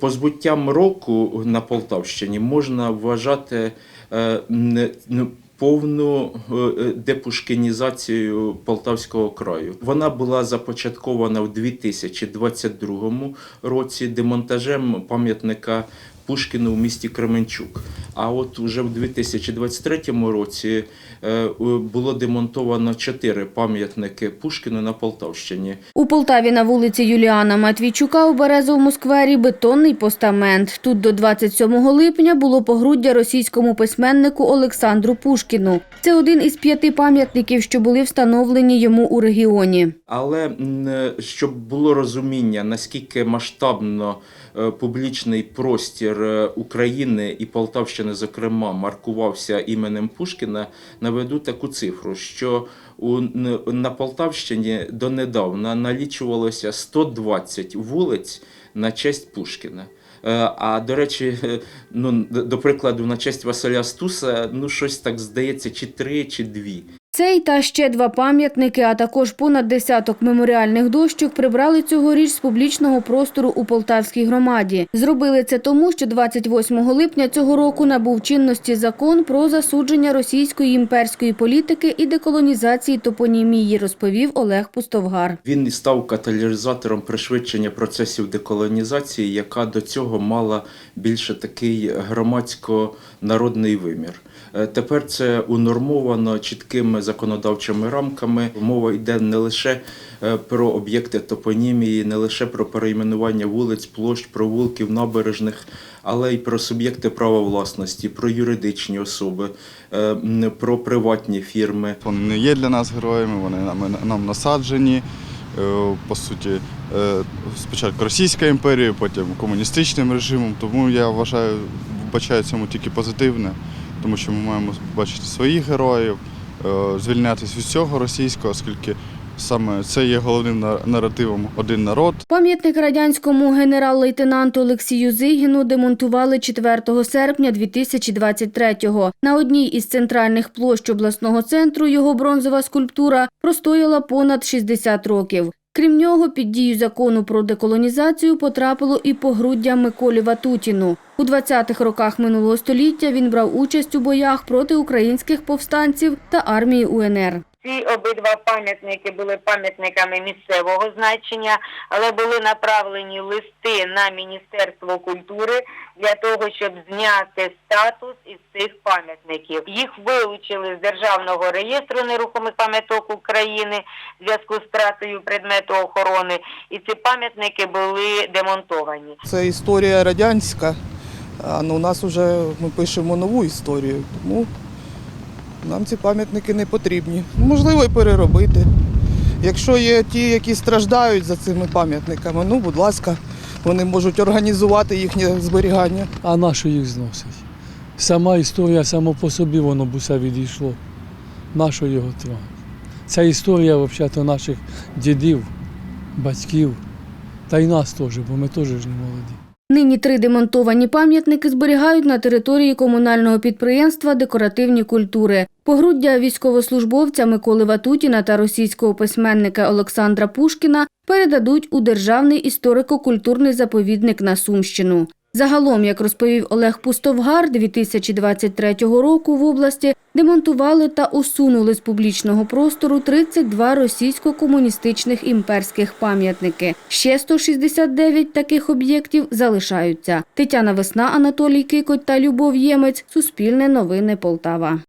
Позбуттям року на Полтавщині можна вважати е, ну, повну е, депушкінізацію Полтавського краю. Вона була започаткована в 2022 році демонтажем пам'ятника Пушкіну в місті Кременчук. А от уже в 2023 році е, було демонтовано чотири пам'ятники Пушкіну на Полтавщині. У Полтаві на вулиці Юліана Матвійчука у Березовому сквері бетонний постамент. Тут до 27 липня було погруддя російському письменнику Олександру Пушкіну. Це один із п'яти пам'ятників, що були встановлені йому у регіоні. Але щоб було розуміння, наскільки масштабно е, публічний простір е, України і Полтавщини, зокрема, маркувався іменем Пушкіна, наведу таку цифру, що у, на Полтавщині донедавна налічувалося 120 вулиць на честь Пушкіна. Е, А до речі, ну до прикладу, на честь Василя Стуса, ну щось так здається, чи три, чи дві. Цей та ще два пам'ятники, а також понад десяток меморіальних дощок прибрали цьогоріч з публічного простору у Полтавській громаді. Зробили це тому, що 28 липня цього року набув чинності закон про засудження російської імперської політики і деколонізації топонімії, розповів Олег Пустовгар. Він став каталізатором пришвидшення процесів деколонізації, яка до цього мала більше такий громадсько-народний вимір. Е, Тепер це унормовано чіткими законодавчими рамками. Мова йде не лише е, про об'єкти топонімії, не лише про перейменування вулиць, площ, провулків, набережних, але й про суб'єкти права власності, про юридичні особи, е, про приватні фірми. Вони не є для нас героями, вони нам, насаджені. е, По суті, спочатку Російська імперія, потім комуністичним режимом. Тому я вважаю, вбачаю цьому тільки позитивне, тому що ми маємо бачити своїх героїв, звільнятися від цього російського, оскільки саме це є головним на- наративом один народ. Пам'ятник радянському генерал-лейтенанту Олексію Зигіну демонтували 4 серпня 2023-го. На одній із центральних площ обласного центру його бронзова скульптура простояла понад 60 років. Крім нього, під дію закону про деколонізацію потрапило і погруддя Миколі Ватутіну. У 20-х роках минулого століття він брав участь у боях проти українських повстанців та армії УНР. Ці обидва пам'ятники були пам'ятниками місцевого значення, але були направлені листи на Міністерство культури для того, щоб зняти статус із цих пам'ятників. Їх вилучили з Державного реєстру нерухомих пам'яток України в зв'язку з втратою предмету охорони, і ці пам'ятники були демонтовані. Це історія радянська. А ну, у нас вже ми пишемо нову історію, тому нам ці пам'ятники не потрібні. Можливо, і переробити. Якщо є ті, які страждають за цими пам'ятниками, ну, будь ласка, вони можуть організувати їхнє зберігання. А на що їх зносить? Сама історія, само по собі воно б усе відійшло. На що його трогати? Ця історія взагалі наших дідів, батьків, та й нас теж, бо ми теж ж не молоді. Нині три демонтовані пам'ятники зберігають на території комунального підприємства Декоративні культури. Погруддя військовослужбовця Миколи Ватутіна та російського письменника Олександра Пушкіна передадуть у Державний історико-культурний заповідник на Сумщину. Загалом, як розповів Олег Пустовгар, 2023 року в області демонтували та усунули з публічного простору 32 російсько-комуністичних імперських пам'ятники. Ще 169 таких об'єктів залишаються. Тетяна Весна, Анатолій Кикоть та Любов Ємець. Суспільне новини Полтава.